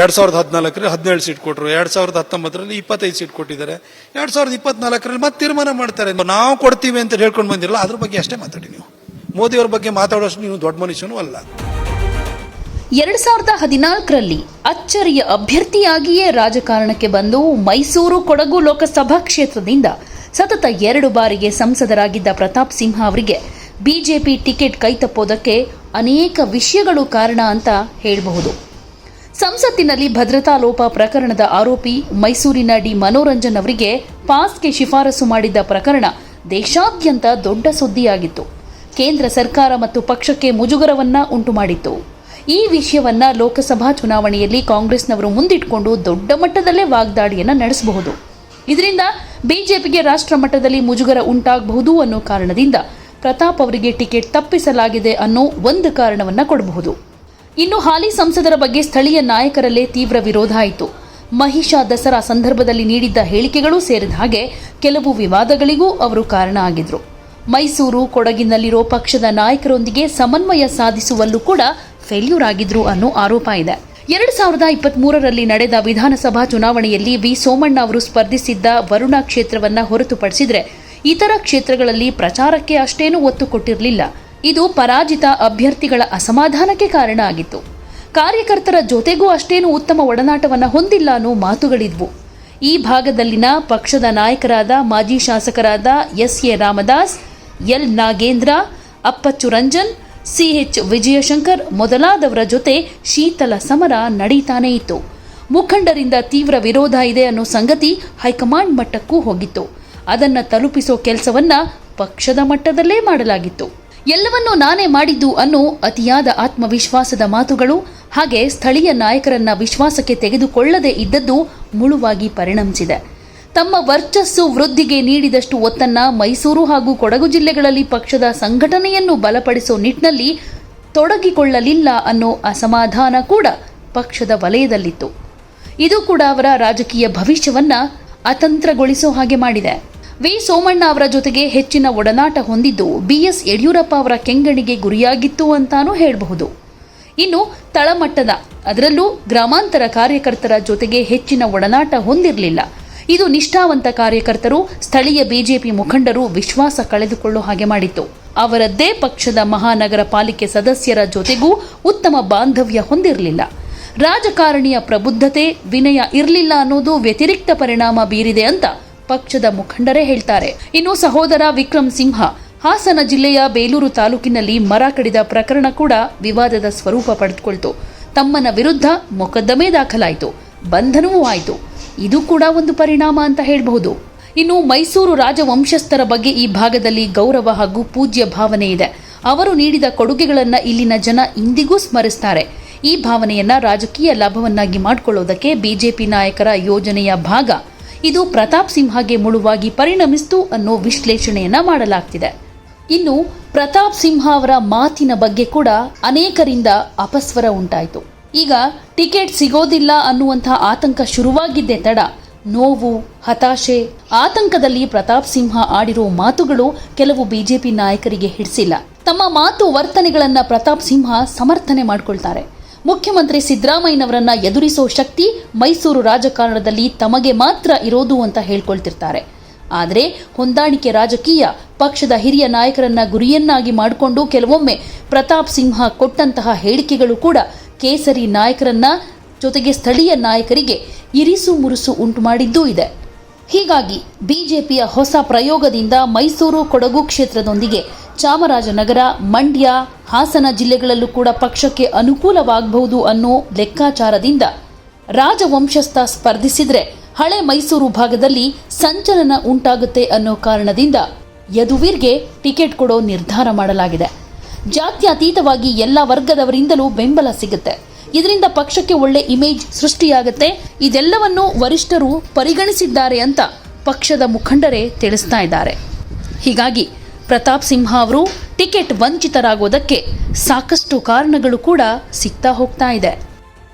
ಎರಡ್ ಸಾವಿರದ ಹದಿನಾಲ್ಕರಲ್ಲಿ ಹದಿನೇಳು ಸೀಟ್ ಕೊಟ್ಟರು ಎರಡು ಸಾವಿರದ ಹತ್ತೊಂಬತ್ತರಲ್ಲಿ ಇಪ್ಪತ್ತೈದು ಸೀಟ್ ಕೊಟ್ಟಿದ್ದಾರೆ. ಎರಡು ಸಾವಿರದ ಇಪ್ಪತ್ನಾಲ್ಕರಲ್ಲಿ ಮತ್ತೆ ತೀರ್ಮಾನ ಮಾಡ್ತಾರೆ. ನಾವು ಕೊಡ್ತೀವಿ ಅಂತ ಹೇಳ್ಕೊಂಡು ಬಂದಿರಲ್ಲ, ಅದ್ರ ಬಗ್ಗೆ ಅಷ್ಟೇ ಮಾತಾಡಿ ನೀವು. ಮೋದಿಯವ್ರ ಬಗ್ಗೆ ಮಾತಾಡೋಷ್ಟು ನೀವು ದೊಡ್ಡ ಮನುಷ್ಯನೂ ಅಲ್ಲ. ಎರಡು ಸಾವಿರದ ಹದಿನಾಲ್ಕರಲ್ಲಿ ಅಚ್ಚರಿಯ ಅಭ್ಯರ್ಥಿಯಾಗಿಯೇ ರಾಜಕಾರಣಕ್ಕೆ ಬಂದು ಮೈಸೂರು ಕೊಡಗು ಲೋಕಸಭಾ ಕ್ಷೇತ್ರದಿಂದ ಸತತ ಎರಡು ಬಾರಿಗೆ ಸಂಸದರಾಗಿದ್ದ ಪ್ರತಾಪ್ ಸಿಂಹ ಅವರಿಗೆ ಬಿಜೆಪಿ ಟಿಕೆಟ್ ಕೈತಪ್ಪೋದಕ್ಕೆ ಅನೇಕ ವಿಷಯಗಳು ಕಾರಣ ಅಂತ ಹೇಳಬಹುದು. ಸಂಸತ್ತಿನಲ್ಲಿ ಭದ್ರತಾ ಲೋಪ ಪ್ರಕರಣದ ಆರೋಪಿ ಮೈಸೂರಿನ ಡಿ ಮನೋರಂಜನ್ ಅವರಿಗೆ ಪಾಸ್ಗೆ ಶಿಫಾರಸು ಮಾಡಿದ್ದ ಪ್ರಕರಣ ದೇಶಾದ್ಯಂತ ದೊಡ್ಡ ಸುದ್ದಿಯಾಗಿತ್ತು. ಕೇಂದ್ರ ಸರ್ಕಾರ ಮತ್ತು ಪಕ್ಷಕ್ಕೆ ಮುಜುಗರವನ್ನ ಉಂಟುಮಾಡಿತ್ತು. ಈ ವಿಷಯವನ್ನ ಲೋಕಸಭಾ ಚುನಾವಣೆಯಲ್ಲಿ ಕಾಂಗ್ರೆಸ್ನವರು ಮುಂದಿಟ್ಕೊಂಡು ದೊಡ್ಡ ಮಟ್ಟದಲ್ಲೇ ವಾಗ್ದಾಳಿಯನ್ನು ನಡೆಸಬಹುದು. ಇದರಿಂದ ಬಿಜೆಪಿಗೆ ರಾಷ್ಟ್ರ ಮಟ್ಟದಲ್ಲಿ ಮುಜುಗರ ಉಂಟಾಗಬಹುದು ಅನ್ನೋ ಕಾರಣದಿಂದ ಪ್ರತಾಪ್ ಅವರಿಗೆ ಟಿಕೆಟ್ ತಪ್ಪಿಸಲಾಗಿದೆ ಅನ್ನೋ ಒಂದು ಕಾರಣವನ್ನ ಕೊಡಬಹುದು. ಇನ್ನು ಹಾಲಿ ಸಂಸದರ ಬಗ್ಗೆ ಸ್ಥಳೀಯ ನಾಯಕರಲ್ಲೇ ತೀವ್ರ ವಿರೋಧ ಆಯಿತು. ಮಹಿಷಾ ದಸರಾ ಸಂದರ್ಭದಲ್ಲಿ ನೀಡಿದ್ದ ಹೇಳಿಕೆಗಳು ಸೇರಿದ ಹಾಗೆ ಕೆಲವು ವಿವಾದಗಳಿಗೂ ಅವರು ಕಾರಣ ಆಗಿದ್ರು. ಮೈಸೂರು, ಕೊಡಗಿನಲ್ಲಿರೋ ಪಕ್ಷದ ನಾಯಕರೊಂದಿಗೆ ಸಮನ್ವಯ ಸಾಧಿಸುವಲ್ಲೂ ಕೂಡ ಫೇಲ್ಯೂರ್ ಆಗಿದ್ರು ಅನ್ನೋ ಆರೋಪ ಇದೆ. ಎರಡು ಸಾವಿರದ ಇಪ್ಪತ್ಮೂರರಲ್ಲಿ ನಡೆದ ವಿಧಾನಸಭಾ ಚುನಾವಣೆಯಲ್ಲಿ ವಿ. ಸೋಮಣ್ಣ ಅವರು ಸ್ಪರ್ಧಿಸಿದ್ದ ವರುಣಾ ಕ್ಷೇತ್ರವನ್ನ ಹೊರತುಪಡಿಸಿದರೆ ಇತರ ಕ್ಷೇತ್ರಗಳಲ್ಲಿ ಪ್ರಚಾರಕ್ಕೆ ಅಷ್ಟೇನೂ ಒತ್ತು ಕೊಟ್ಟಿರಲಿಲ್ಲ. ಇದು ಪರಾಜಿತ ಅಭ್ಯರ್ಥಿಗಳ ಅಸಮಾಧಾನಕ್ಕೆ ಕಾರಣ ಆಗಿತ್ತು. ಕಾರ್ಯಕರ್ತರ ಜೊತೆಗೂ ಅಷ್ಟೇನು ಉತ್ತಮ ಒಡನಾಟವನ್ನು ಹೊಂದಿಲ್ಲ ಅನ್ನೋ ಮಾತುಗಳಿದ್ವು. ಈ ಭಾಗದಲ್ಲಿನ ಪಕ್ಷದ ನಾಯಕರಾದ ಮಾಜಿ ಶಾಸಕರಾದ S A Ramadas, L Nagendra, Appachu Ranjan CH Vijayashankar ಮೊದಲಾದವರ ಜೊತೆ ಶೀತಲ ಸಮರ ನಡೀತಾನೇ ಇತ್ತು. ಮುಖಂಡರಿಂದ ತೀವ್ರ ವಿರೋಧ ಇದೆ ಅನ್ನೋ ಸಂಗತಿ ಹೈಕಮಾಂಡ್ ಮಟ್ಟಕ್ಕೂ ಹೋಗಿತ್ತು. ಅದನ್ನು ತಲುಪಿಸೋ ಕೆಲಸವನ್ನು ಪಕ್ಷದ ಮಟ್ಟದಲ್ಲೇ ಮಾಡಲಾಗಿತ್ತು. ಎಲ್ಲವನ್ನೂ ನಾನೇ ಮಾಡಿದ್ದು ಅನ್ನೋ ಅತಿಯಾದ ಆತ್ಮವಿಶ್ವಾಸದ ಮಾತುಗಳು, ಹಾಗೆ ಸ್ಥಳೀಯ ನಾಯಕರನ್ನ ವಿಶ್ವಾಸಕ್ಕೆ ತೆಗೆದುಕೊಳ್ಳದೆ ಇದ್ದದ್ದು ಮುಳುವಾಗಿ ಪರಿಣಮಿಸಿದೆ. ತಮ್ಮ ವರ್ಚಸ್ಸು ವೃದ್ಧಿಗೆ ನೀಡಿದಷ್ಟು ಒತ್ತನ್ನ ಮೈಸೂರು ಹಾಗೂ ಕೊಡಗು ಜಿಲ್ಲೆಗಳಲ್ಲಿ ಪಕ್ಷದ ಸಂಘಟನೆಯನ್ನು ಬಲಪಡಿಸೋ ನಿಟ್ಟಿನಲ್ಲಿ ತೊಡಗಿಕೊಳ್ಳಲಿಲ್ಲ ಅನ್ನೋ ಅಸಮಾಧಾನ ಕೂಡ ಪಕ್ಷದ ವಲಯದಲ್ಲಿತ್ತು. ಇದು ಕೂಡ ಅವರ ರಾಜಕೀಯ ಭವಿಷ್ಯವನ್ನ ಅತಂತ್ರಗೊಳಿಸೋ ಹಾಗೆ ಮಾಡಿದೆ. ವಿ ಸೋಮಣ್ಣ ಅವರ ಜೊತೆಗೆ ಹೆಚ್ಚಿನ ಒಡನಾಟ ಹೊಂದಿದ್ದು ಬಿಎಸ್ ಯಡಿಯೂರಪ್ಪ ಅವರ ಕೆಂಗಣಿಗೆ ಗುರಿಯಾಗಿತ್ತು ಅಂತಾನೂ ಹೇಳಬಹುದು. ಇನ್ನು ತಳಮಟ್ಟದ, ಅದರಲ್ಲೂ ಗ್ರಾಮಾಂತರ ಕಾರ್ಯಕರ್ತರ ಜೊತೆಗೆ ಹೆಚ್ಚಿನ ಒಡನಾಟ ಹೊಂದಿರಲಿಲ್ಲ. ಇದು ನಿಷ್ಠಾವಂತ ಕಾರ್ಯಕರ್ತರು, ಸ್ಥಳೀಯ ಬಿಜೆಪಿ ಮುಖಂಡರು ವಿಶ್ವಾಸ ಕಳೆದುಕೊಳ್ಳೋ ಹಾಗೆ ಮಾಡಿತ್ತು. ಅವರದ್ದೇ ಪಕ್ಷದ ಮಹಾನಗರ ಪಾಲಿಕೆ ಸದಸ್ಯರ ಜೊತೆಗೂ ಉತ್ತಮ ಬಾಂಧವ್ಯ ಹೊಂದಿರಲಿಲ್ಲ. ರಾಜಕಾರಣಿಯ ಪ್ರಬುದ್ಧತೆ ವಿನಯ ಇರಲಿಲ್ಲ ಅನ್ನೋದು ವ್ಯತಿರಿಕ್ತ ಪರಿಣಾಮ ಬೀರಿದೆ ಅಂತ ಪಕ್ಷದ ಮುಖಂಡರೇ ಹೇಳ್ತಾರೆ. ಇನ್ನು ಸಹೋದರ ವಿಕ್ರಮ್ ಸಿಂಹ, ಹಾಸನ ಜಿಲ್ಲೆಯ ಬೇಲೂರು ತಾಲೂಕಿನಲ್ಲಿ ಮರ ಕಡಿದ ಪ್ರಕರಣ ಕೂಡ ವಿವಾದದ ಸ್ವರೂಪ ಪಡೆದುಕೊಳ್ತು. ತಮ್ಮನ ವಿರುದ್ಧ ಮೊಕದ್ದಮೆ ದಾಖಲಾಯಿತು. ಬಂಧನವೂ ಆಯಿತು. ಇದು ಕೂಡ ಒಂದು ಪರಿಣಾಮ ಅಂತ ಹೇಳಬಹುದು. ಇನ್ನು ಮೈಸೂರು ರಾಜವಂಶಸ್ಥರ ಬಗ್ಗೆ ಈ ಭಾಗದಲ್ಲಿ ಗೌರವ ಹಾಗೂ ಪೂಜ್ಯ ಭಾವನೆ ಇದೆ. ಅವರು ನೀಡಿದ ಕೊಡುಗೆಗಳನ್ನು ಇಲ್ಲಿನ ಜನ ಇಂದಿಗೂ ಸ್ಮರಿಸ್ತಾರೆ. ಈ ಭಾವನೆಯನ್ನ ರಾಜಕೀಯ ಲಾಭವನ್ನಾಗಿ ಮಾಡಿಕೊಳ್ಳೋದಕ್ಕೆ ಬಿಜೆಪಿ ನಾಯಕರ ಯೋಜನೆಯ ಭಾಗ. ಇದು ಪ್ರತಾಪ್ ಸಿಂಹಗೆ ಮುಳುವಾಗಿ ಪರಿಣಮಿಸಿತು ಅನ್ನೋ ವಿಶ್ಲೇಷಣೆಯನ್ನ ಮಾಡಲಾಗ್ತಿದೆ. ಇನ್ನು ಪ್ರತಾಪ್ ಸಿಂಹ ಅವರ ಮಾತಿನ ಬಗ್ಗೆ ಕೂಡ ಅನೇಕರಿಂದ ಅಪಸ್ವರ ಉಂಟಾಯಿತು. ಈಗ ಟಿಕೆಟ್ ಸಿಗೋದಿಲ್ಲ ಅನ್ನುವಂಥ ಆತಂಕ ಶುರುವಾಗಿದ್ದೇ ತಡ. ನೋವು, ಹತಾಶೆ, ಆತಂಕದಲ್ಲಿ ಪ್ರತಾಪ್ ಸಿಂಹ ಆಡಿರೋ ಮಾತುಗಳು ಕೆಲವು ಬಿಜೆಪಿ ನಾಯಕರಿಗೆ ಹಿಡಿಸಿಲ್ಲ. ತಮ್ಮ ಮಾತು ವರ್ತನೆಗಳನ್ನ ಪ್ರತಾಪ್ ಸಿಂಹ ಸಮರ್ಥನೆ ಮಾಡ್ಕೊಳ್ತಾರೆ. ಮುಖ್ಯಮಂತ್ರಿ ಸಿದ್ದರಾಮಯ್ಯನವರನ್ನ ಎದುರಿಸೋ ಶಕ್ತಿ ಮೈಸೂರು ರಾಜಕಾರಣದಲ್ಲಿ ತಮಗೆ ಮಾತ್ರ ಇರೋದು ಅಂತ ಹೇಳ್ಕೊಳ್ತಿರ್ತಾರೆ. ಆದರೆ ಹೊಂದಾಣಿಕೆ ರಾಜಕೀಯ ಪಕ್ಷದ ಹಿರಿಯ ನಾಯಕರನ್ನ ಗುರಿಯನ್ನಾಗಿ ಮಾಡಿಕೊಂಡು ಕೆಲವೊಮ್ಮೆ ಪ್ರತಾಪ್ ಸಿಂಹ ಕೊಟ್ಟಂತಹ ಹೇಳಿಕೆಗಳು ಕೂಡ ಕೇಸರಿ ನಾಯಕರನ್ನ ಜೊತೆಗೆ ಸ್ಥಳೀಯ ನಾಯಕರಿಗೆ ಇರಿಸು ಮುರುಸು ಉಂಟು ಮಾಡಿದ್ದೂ ಇದೆ. ಹೀಗಾಗಿ ಬಿಜೆಪಿಯ ಹೊಸ ಪ್ರಯೋಗದಿಂದ ಮೈಸೂರು ಕೊಡಗು ಕ್ಷೇತ್ರದೊಂದಿಗೆ ಚಾಮರಾಜನಗರ, ಮಂಡ್ಯ, ಹಾಸನ ಜಿಲ್ಲೆಗಳಲ್ಲೂ ಕೂಡ ಪಕ್ಷಕ್ಕೆ ಅನುಕೂಲವಾಗಬಹುದು ಅನ್ನೋ ಲೆಕ್ಕಾಚಾರದಿಂದ ರಾಜವಂಶಸ್ಥ ಸ್ಪರ್ಧಿಸಿದರೆ ಹಳೆ ಮೈಸೂರು ಭಾಗದಲ್ಲಿ ಸಂಚಲನ ಉಂಟಾಗುತ್ತೆ ಅನ್ನೋ ಕಾರಣದಿಂದ ಯದುವೀರ್ಗೆ ಟಿಕೆಟ್ ಕೊಡೋ ನಿರ್ಧಾರ ಮಾಡಲಾಗಿದೆ. ಜಾತ್ಯತೀತವಾಗಿ ಎಲ್ಲ ವರ್ಗದವರಿಂದಲೂ ಬೆಂಬಲ ಸಿಗುತ್ತೆ. ಇದರಿಂದ ಪಕ್ಷಕ್ಕೆ ಒಳ್ಳೆ ಇಮೇಜ್ ಸೃಷ್ಟಿಯಾಗುತ್ತೆ. ಇದೆಲ್ಲವನ್ನು ವರಿಷ್ಠರು ಪರಿಗಣಿಸಿದ್ದಾರೆ ಅಂತ ಪಕ್ಷದ ಮುಖಂಡರೇ ತಿಳಿಸ್ತಾ ಇದ್ದಾರೆ. ಹೀಗಾಗಿ ಪ್ರತಾಪ್ ಸಿಂಹ ಅವರು ಟಿಕೆಟ್ ವಂಚಿತರಾಗೋದಕ್ಕೆ ಸಾಕಷ್ಟು ಕಾರಣಗಳು ಕೂಡ ಸಿಗ್ತಾ ಹೋಗ್ತಾ ಇದೆ.